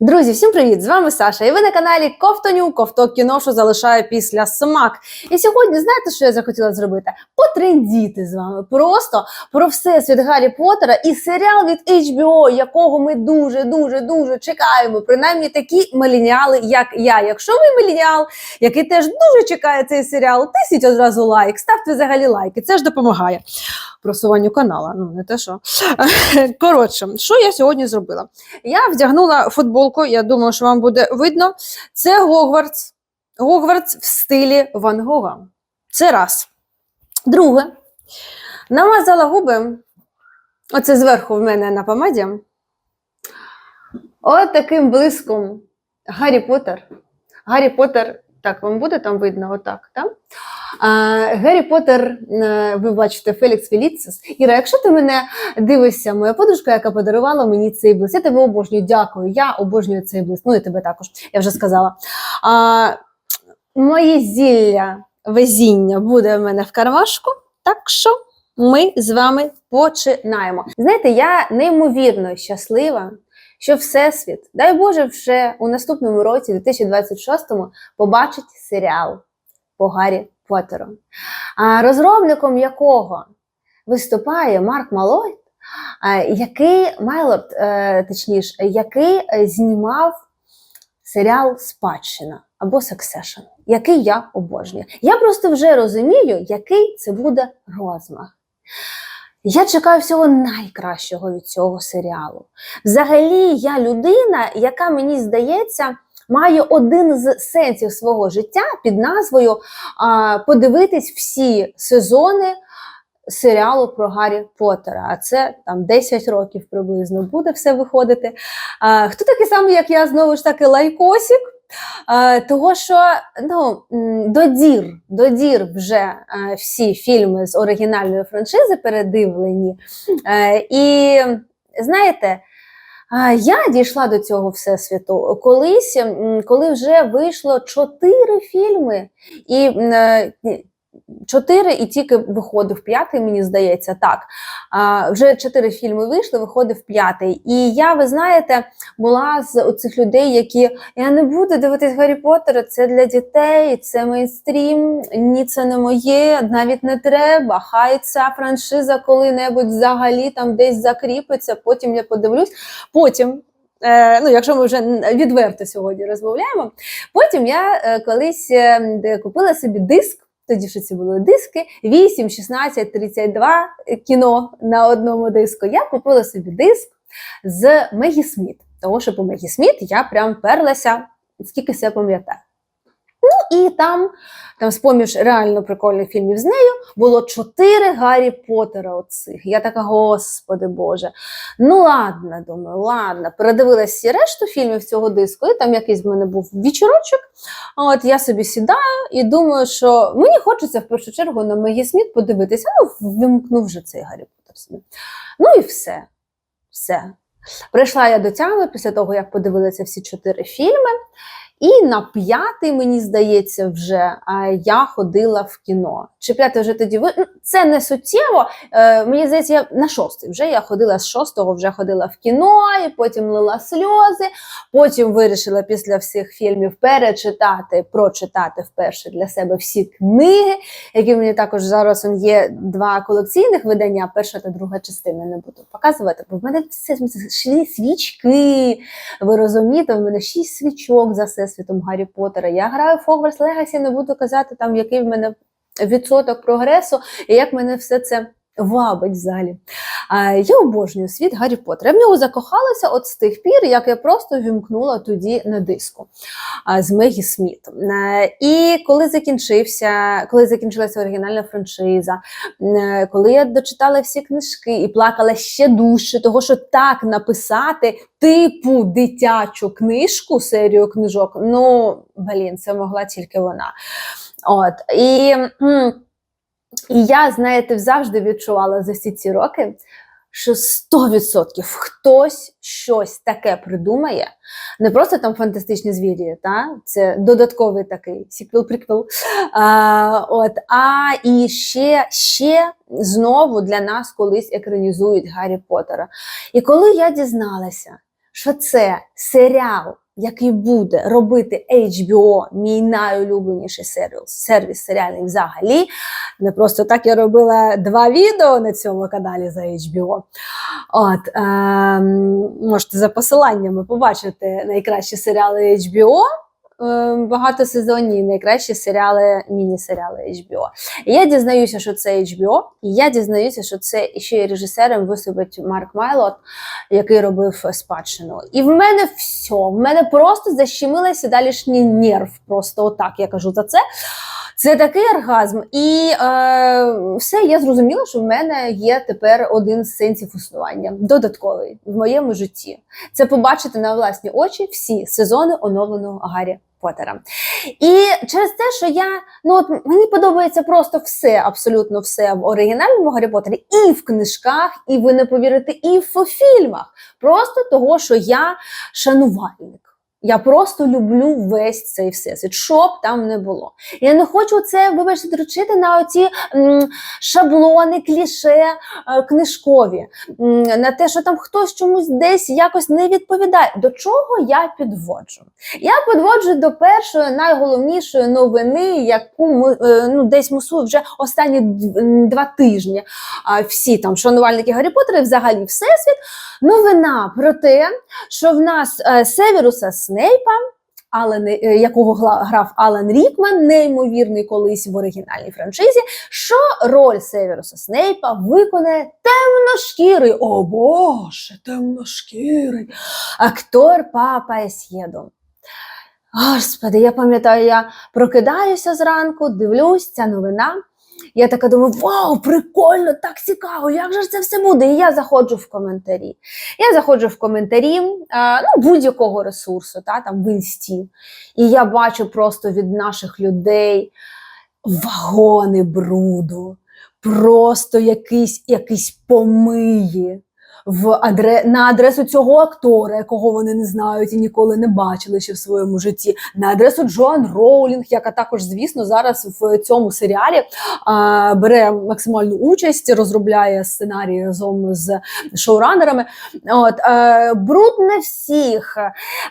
Друзі, всім привіт! З вами Саша. І ви на каналі Ковтоню, ковток кіно, що залишає після смак. І сьогодні знаєте, що я захотіла зробити? Потрендіти з вами просто про все світ Гаррі Поттера і серіал від HBO, якого ми дуже, дуже, дуже чекаємо. Принаймні такі мелініали, як я. Якщо ви мелініал, який теж дуже чекає цей серіал, тисніть одразу лайк, ставте взагалі лайки. Це ж допомагає просуванню канала. Ну не те, що коротше, що я сьогодні зробила? Я вдягнула футболку, я думаю, що вам буде видно. Це Гогвартс. Гогвартс в стилі Ван Гога. Це раз. Друге, намазала губи. Оце зверху в мене на помаді. От таким блиском Гаррі Поттер. Гаррі Поттер, так, вам буде там видно, отак, так? Гаррі Поттер, е, ви бачите, Фелікс Феліцис. Іра, якщо ти мене дивишся, моя подружка, яка подарувала мені цей блиск, я тебе обожнюю, дякую. Я обожнюю цей блиск. Ну і тебе також, я вже сказала. А, моє зілля везіння буде в мене в кармашку, так що ми з вами починаємо. Знаєте, я неймовірно щаслива, що Всесвіт, дай Боже, вже у наступному році, 2026-му, побачить серіал по Гаррі Поттеру, а розробником якого виступає Марк Малой, який Майлорд, е, точніше, який е, знімав серіал Спадщина або Succession, який я обожнюю. Я просто вже розумію, який це буде розмах. Я чекаю всього найкращого від цього серіалу. Взагалі, я людина, яка мені здається, має один з сенсів свого життя під назвою подивитись всі сезони серіалу про Гаррі Поттера. А це там 10 років приблизно буде все виходити. А, хто такий самий, як я, знову ж таки, лайкосик? А, того, що ну, додір, додір вже всі фільми з оригінальної франшизи передивлені. Е, і знаєте, Я дійшла до цього всесвіту. Колись, коли вже вийшло чотири фільми, і е, чотири, і тільки виходив п'ятий, мені здається, так. А, Вже чотири фільми вийшли, виходив п'ятий. І я, ви знаєте, була з оцих людей, які я не буду дивитись Гаррі Поттера, це для дітей, це мейнстрім, ні, це не моє, навіть не треба. Хай ця франшиза коли-небудь взагалі там десь закріпиться, потім я подивлюсь. Потім. Е, ну, якщо ми вже відверто сьогодні розмовляємо, потім я е, колись е, купила собі диск. Тоді ж це були диски 8, 16, 32 кіно на одному диску. Я купила собі диск з Мегі Сміт. Тому що по Мегі Сміт я прям перлася, скільки себе пам'ятаю. І там, там з-поміж реально прикольних фільмів з нею було чотири Гаррі Поттера оцих. Я така, господи Боже. Ну ладно, думаю, ладно. Передивилась всі решту фільмів цього диску, і там якийсь в мене був вечірочок. От я собі сідаю і думаю, що мені хочеться в першу чергу на Мегі Сміт подивитися. Ну, вимкнув вже цей Гаррі Поттер собі. Ну і все. Все. Прийшла я до тями після того, як подивилася всі чотири фільми. І на п'ятий, мені здається, вже я ходила в кіно. Чи п'ятий вже тоді ви ну, це не суттєво. Е, мені здається, я на шостий вже я ходила з шостого, вже ходила в кіно, і потім лила сльози. Потім вирішила після всіх фільмів перечитати, прочитати вперше для себе всі книги, які мені також зараз є два колекційних видання. Перша та друга частина не буду показувати, бо в мене все свічки. Ви розумієте, в мене шість свічок за всесвітом Гаррі Поттера. Я граю в Хогвартс Легасі, не буду казати, там який в мене відсоток прогресу, і як мене все це вабить взагалі. Я обожнюю світ Гаррі Поттера. Я в нього закохалася от з тих пір, як я просто вімкнула тоді на диску з Мегі Сміт. Е, І коли закінчився, коли закінчилася оригінальна франшиза, е, коли я дочитала всі книжки і плакала ще дужче, того що так написати типу дитячу книжку, серію книжок, ну блін, це могла тільки вона. От і, і я, знаєте, завжди відчувала за всі ці роки, що 100% хтось щось таке придумає. Не просто там фантастичні звірі, та? це додатковий такий сіквел-приквел. А, от, а і ще, ще знову для нас колись екранізують Гаррі Поттера. І коли я дізналася, що це серіал, який буде робити HBO, мій найулюбленіший сервіс, сервіс серіальний взагалі. Не просто так я робила два відео на цьому каналі за HBO. От, е, можете за посиланнями побачити найкращі серіали HBO. Ем, Багатосезонні найкращі серіали, міні-серіали HBO. І я дізнаюся, що це HBO, і я дізнаюся, що це ще й режисером виступить Марк Майлот, який робив спадщину. І в мене все, в мене просто защемилася далішній нерв. Просто отак я кажу за це. Це такий оргазм. І е, все, я зрозуміла, що в мене є тепер один з сенсів існування, додатковий в моєму житті. Це побачити на власні очі всі сезони оновленого Гаррі Поттера. І через те, що я ну от мені подобається просто все, абсолютно все в оригінальному Гаррі Поттері, і в книжках, і ви не повірите, і в фільмах. Просто того, що я шанувальник. Я просто люблю весь цей всесвіт, що б там не було. Я не хочу це, вибачте, дрочити на оці м, шаблони, кліше е, книжкові, м, на те, що там хтось чомусь десь якось не відповідає. До чого я підводжу? Я підводжу до першої найголовнішої новини, яку ми е, ну, десь мусую вже останні два тижні. Всі там шанувальники Гаррі Поттера, і взагалі всесвіт. Новина про те, що в нас е, Северуса Снейпа, Ален, е, якого грав Алан Рікман, неймовірний колись в оригінальній франшизі, що роль Северуса Снейпа виконає темношкірий, о боже, темношкірий актор Папа Есєдо. Господи, я пам'ятаю, я прокидаюся зранку, дивлюсь, ця новина. Я така думаю, вау, прикольно, так цікаво, як же це все буде? І я заходжу в коментарі. Я заходжу в коментарі а, ну, будь-якого ресурсу, та, там в інсті. І я бачу просто від наших людей вагони бруду, просто якісь, якісь помиї. В адре... на адресу цього актора, якого вони не знають і ніколи не бачили ще в своєму житті, на адресу Джоан Роулінг, яка також, звісно, зараз в цьому серіалі а, бере максимальну участь, розробляє сценарій разом з шоуранерами. От, е, бруд на всіх,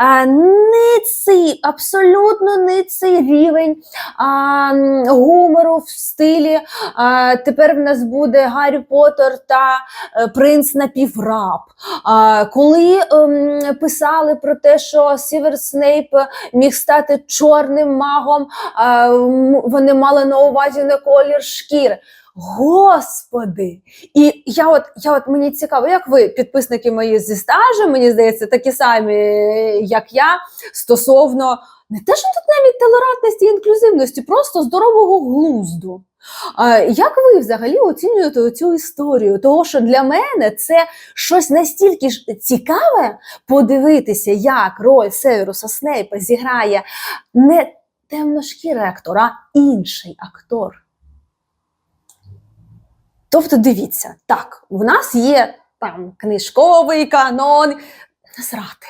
е, ниций, абсолютно ниций рівень а, гумору в стилі. А, тепер в нас буде Гаррі Поттер та е, принц напівраб. А, коли ем, писали про те, що Сівер Снейп міг стати чорним магом, а, вони мали на увазі не колір шкіри. Господи! І я от, я от мені цікаво, як ви, підписники мої зі стажем, мені здається, такі самі, як я, стосовно не те, що тут навіть толерантності і інклюзивності, просто здорового глузду. Як ви взагалі оцінюєте цю історію? Того, що для мене це щось настільки ж цікаве подивитися, як роль Северуса Снейпа зіграє не темношкірий актор, а інший актор. Тобто, дивіться, так, в нас є там книжковий канон насрати,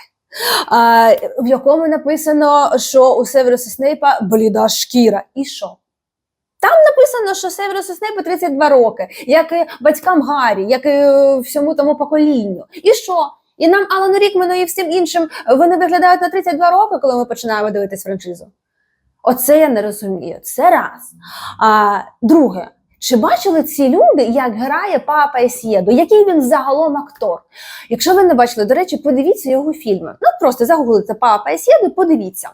в якому написано, що у Северуса Снейпа бліда шкіра. І що? Там написано, що Северусу Снейпу 32 роки, як і батькам Гаррі, як і е, всьому тому поколінню. І що? І нам Алану Рікмену і всім іншим вони виглядають на 32 роки, коли ми починаємо дивитись франшизу. Оце я не розумію. Це раз. А, друге, чи бачили ці люди, як грає папа Есєдо? Який він загалом актор? Якщо ви не бачили, до речі, подивіться його фільми. Ну просто загуглите папа Есєдо і подивіться.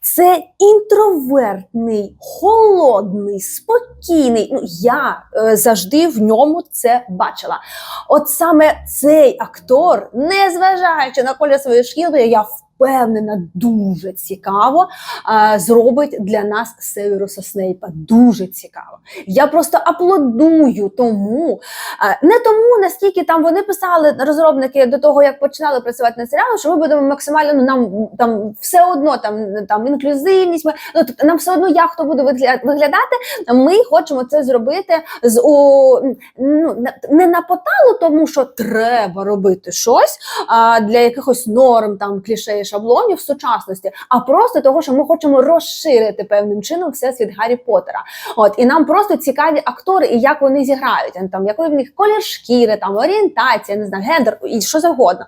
Це інтровертний, холодний, спокійний. Ну, я е, завжди в ньому це бачила. От саме цей актор, незважаючи на колір своєї шкіри, я впевнена, дуже цікаво зробить для нас Северуса Снейпа. Дуже цікаво. Я просто аплодую тому, не тому, наскільки там вони писали розробники до того, як починали працювати над серіалом, що ми будемо максимально ну, нам там все одно там, там інклюзивність. Ми, ну, тобто, нам все одно як хто буде вигля- виглядати. Ми хочемо це зробити з у ну не на поталу, тому що треба робити щось а для якихось норм, там кліше шаблонів сучасності, а просто того, що ми хочемо розширити певним чином всесвіт Гаррі Поттера. От і нам просто цікаві актори і як вони зіграють. Там який в них колір шкіри, там орієнтація, не знаю, гендер і що завгодно.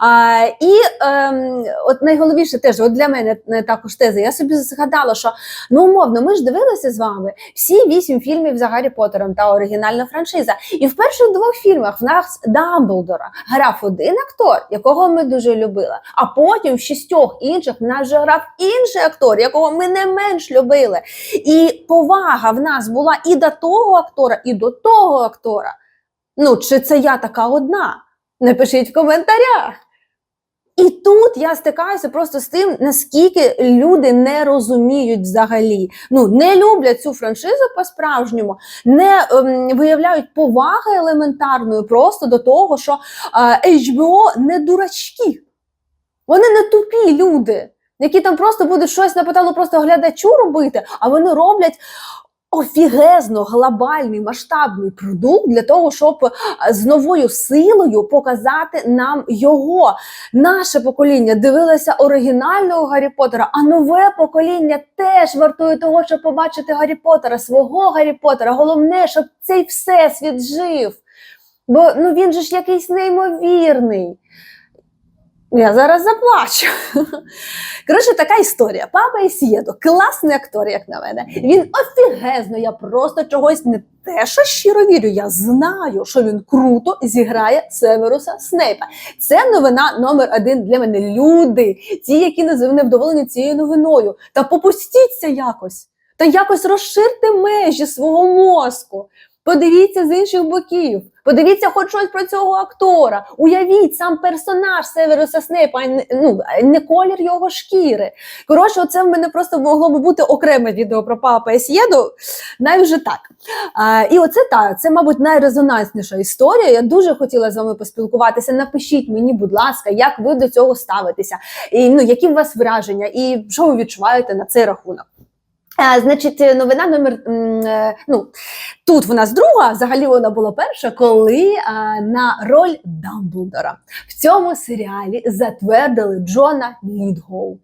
А, і ем, от найголовніше теж от для мене е, також теза. Я собі згадала, що ну умовно, ми ж дивилися з вами всі вісім фільмів за Гаррі Поттером та оригінальна франшиза. І в перших двох фільмах в нас Дамблдора грав один актор, якого ми дуже любили. А потім в шістьох інших в нас вже грав інший актор, якого ми не менш любили. І повага в нас була і до того актора, і до того актора. Ну, чи це я така одна? Напишіть в коментарях. І тут я стикаюся просто з тим, наскільки люди не розуміють взагалі. Ну, не люблять цю франшизу по-справжньому, не ем, виявляють поваги елементарної просто до того, що е, HBO не дурачки. Вони не тупі люди, які там просто будуть щось на поталу просто глядачу робити, а вони роблять офігезно глобальний масштабний продукт для того, щоб е, з новою силою показати нам його. Наше покоління дивилося оригінального Гаррі Поттера, а нове покоління теж вартує того, щоб побачити Гаррі Поттера, свого Гаррі Поттера. Головне, щоб цей всесвіт жив. Бо ну він же ж якийсь неймовірний. Я зараз заплачу. Коротше, така історія. Папа Ісієдо, класний актор, як на мене. Він офігезно, я просто чогось не те, що щиро вірю. Я знаю, що він круто зіграє Северуса Снейпа. Це новина номер один для мене. Люди, ті, які не невдоволені цією новиною. Та попустіться якось. Та якось розширте межі свого мозку. Подивіться з інших боків. Подивіться хоч щось про цього актора. Уявіть сам персонаж Северуса Снейпа, ну, не колір його шкіри. Коротше, оце в мене просто могло би бути окреме відео про папа Есєду, навіть вже так. А, і оце так, це, мабуть, найрезонансніша історія. Я дуже хотіла з вами поспілкуватися. Напишіть мені, будь ласка, як ви до цього ставитеся, і ну, які у вас враження, і що ви відчуваєте на цей рахунок. Значить, новина номер е, ну, тут в нас друга, взагалі вона була перша, коли на роль Дамблдора в цьому серіалі затвердили Джона Лідгоу.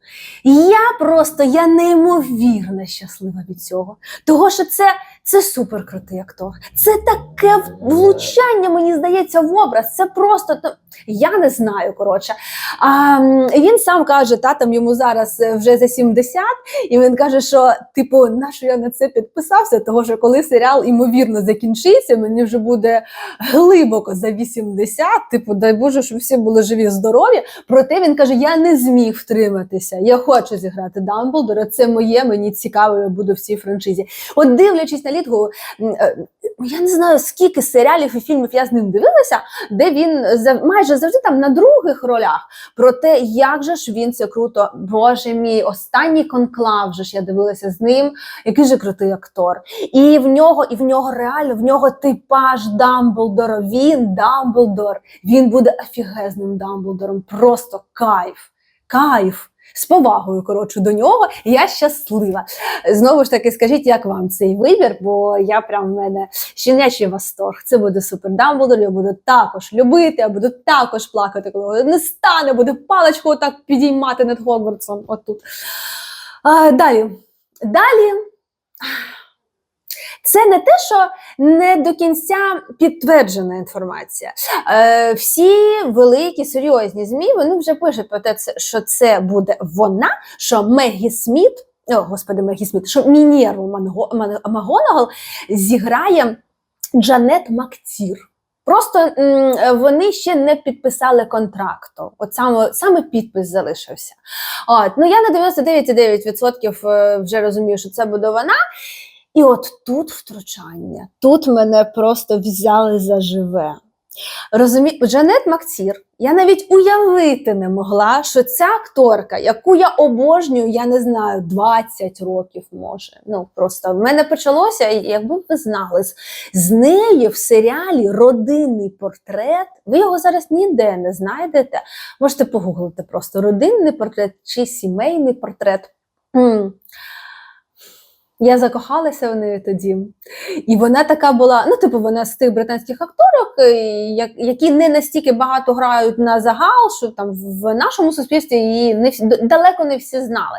Я просто я неймовірно щаслива від цього. Того, що це, це супер крутий актор. Це таке влучання, мені здається, в образ. Це просто я не знаю. Коротше. А, він сам каже, та там йому зараз е, вже за 70, і він каже, що типу, на що я на це підписався? Того що коли серіал імовірно закінчиться, мені вже буде глибоко за 80, Типу, дай Боже, щоб всі були живі, здорові. Проте він каже: я не зміг втриматися. Я хочу зіграти Дамблдора. Це моє, мені цікаво, я буду в цій франшизі. От дивлячись на літгу, е, я не знаю, скільки серіалів і фільмів я з ним дивилася, де він майже завжди там на других ролях. Проте, як же ж він це круто, боже мій, останній конклав же ж я дивилася з ним, який же крутий актор. І в нього, і в нього реально в нього типаж Дамблдора. Він Дамблдор. Він буде офігезним Дамблдором. Просто кайф. Кайф. З повагою, коротше, до нього. Я щаслива. Знову ж таки, скажіть, як вам цей вибір, бо я прям в мене щенячий восторг. Це буде супер Дамблдор, я буду також любити, я буду також плакати, коли не стане, буде паличку отак підіймати над Хогвартсом. Отут. А, далі. Далі. Це не те, що не до кінця підтверджена інформація. Е, всі великі серйозні ЗМІ вони вже пишуть про те, що це буде вона, що Мегі Сміт, о, господи, Мегі Сміт, що Мінєру Манго- зіграє Джанет Мактір. Просто вони ще не підписали контракту. От саме, саме підпис залишився. От, ну я на 99,9% е, вже розумію, що це буде вона. І от тут втручання, тут мене просто взяли за живе. Розумі... Джанет Макцір, я навіть уявити не могла, що ця акторка, яку я обожнюю, я не знаю, 20 років може. Ну просто в мене почалося, якби ви знали, з неї в серіалі Родинний портрет. Ви його зараз ніде не знайдете. Можете погуглити просто родинний портрет чи сімейний портрет. Я закохалася в неї тоді. І вона така була, ну, типу, вона з тих британських акторок, е, як- які не настільки багато грають на загал, що там в нашому суспільстві її не всі, далеко не всі знали.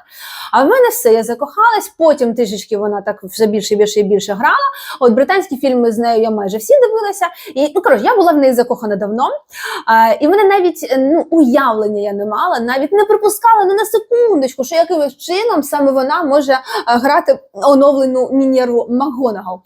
А в мене все, я закохалась, потім трішечки вона так все більше і більше і більше грала. От британські фільми з нею я майже всі дивилася. І ну коротше, я була в неї закохана давно. А, і мене навіть е, ну, уявлення я не мала, навіть не припускала не на секундочку, що якимось чином саме вона може е, грати оновлену Мінєрву Макгонагал.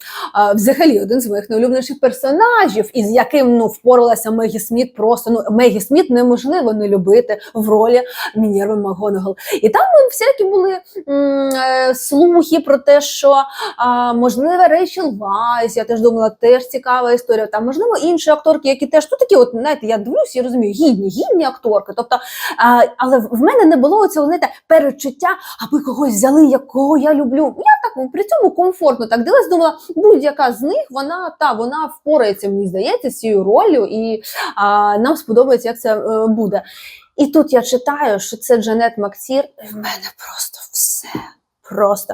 Взагалі, один з моїх найулюбленіших персонажів, із яким ну впоралася Мегі Сміт. Просто ну Мегі Сміт неможливо не любити в ролі Мінєрви Макгонагал. І там ну, всякі були м, е, слухи про те, що а, можливо Рейчел Вайс, я теж думала, теж цікава історія. Там можливо інші акторки, які теж ну такі, от знаєте, я дивлюсь і розумію, гідні, гідні акторки. Тобто, а, але в мене не було цього знаєте, перечуття, аби когось взяли, якого я люблю. Я так при цьому комфортно так дивилась, думала, будь-яка з них вона та вона впорається, мені здається, з цією ролью, і а, нам сподобається, як це е, буде. І тут я читаю, що це Джанет Мактір, і в мене просто все. Просто.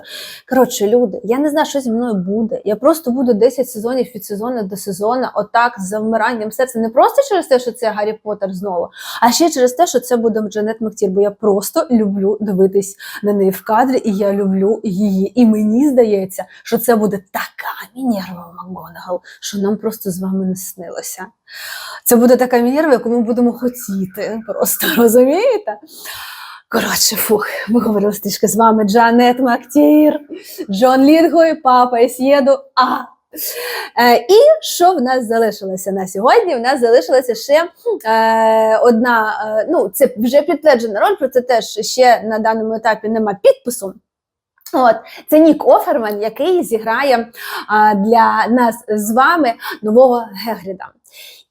Коротше, люди, я не знаю, що зі мною буде. Я просто буду 10 сезонів від сезону до сезону, отак з завмиранням серця. Не просто через те, що це Гаррі Поттер знову, а ще через те, що це буде Джанет Мактір, бо я просто люблю дивитись на неї в кадрі, і я люблю її. І мені здається, що це буде така Мінерва Макгонагал, що нам просто з вами не снилося. Це буде така Мінерва, яку ми будемо хотіти. Просто розумієте? Коротше, фух, ми говорили трішки з вами Джанет Мактір, Джон Лінго і папа Ісєду. А. Е, і що в нас залишилося на сьогодні? В нас залишилася ще е, одна, е, ну це вже підтверджена роль, про це теж ще на даному етапі нема підпису. От це Нік Оферман, який зіграє а, для нас з вами нового Гегріда.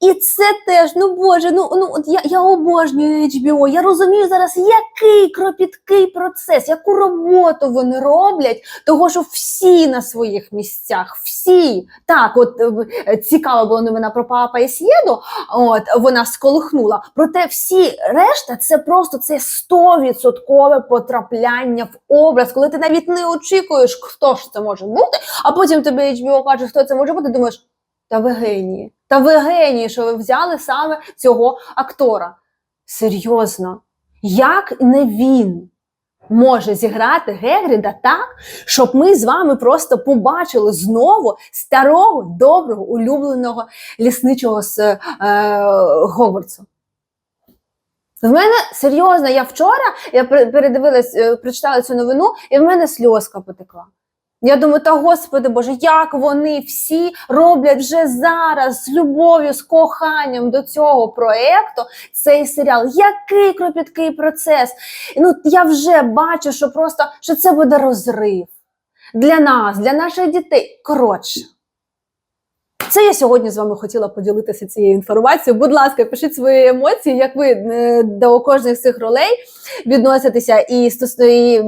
І це теж, ну боже, ну ну от я, я обожнюю HBO, Я розумію зараз, який кропіткий процес, яку роботу вони роблять, того що всі на своїх місцях, всі так, от е, цікава була новина про папа Ісєду, От вона сколихнула. Проте всі решта це просто це 100% потрапляння в образ, коли ти навіть не очікуєш, хто ж це може бути, а потім тобі HBO каже, хто це може бути. Думаєш, та ви генії, та ви генії, що ви взяли саме цього актора. Серйозно, як не він? Може зіграти Гегріда так, щоб ми з вами просто побачили знову старого, доброго, улюбленого лісничого з е, Гогвартсу. В мене серйозно, я вчора я передивилась, е, прочитала цю новину, і в мене сльозка потекла. Я думаю, та господи Боже, як вони всі роблять вже зараз з любов'ю, з коханням до цього проекту цей серіал. Який кропіткий процес. Ну, я вже бачу, що просто що це буде розрив для нас, для наших дітей. Коротше. Це я сьогодні з вами хотіла поділитися цією інформацією. Будь ласка, пишіть свої емоції, як ви е, до кожних цих ролей відноситеся, і, і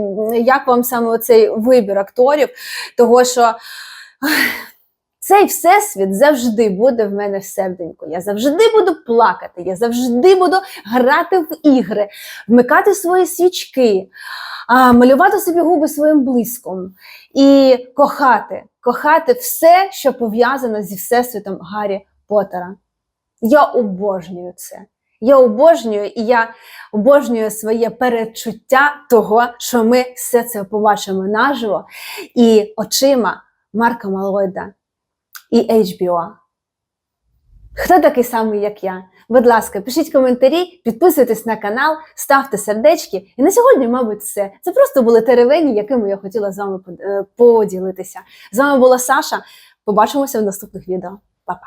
як вам саме цей вибір акторів, того що цей всесвіт завжди буде в мене в серденьку. Я завжди буду плакати, я завжди буду грати в ігри, вмикати свої свічки, а, малювати собі губи своїм блиском і кохати, кохати все, що пов'язано зі всесвітом Гаррі Поттера. Я обожнюю це. Я обожнюю і я обожнюю своє передчуття того, що ми все це побачимо наживо і очима Марка Малойда і HBO. Хто такий самий, як я? Будь ласка, пишіть коментарі, підписуйтесь на канал, ставте сердечки. І на сьогодні, мабуть, все. Це просто були теревені, якими я хотіла з вами е, поділитися. З вами була Саша. Побачимося в наступних відео. Па-па!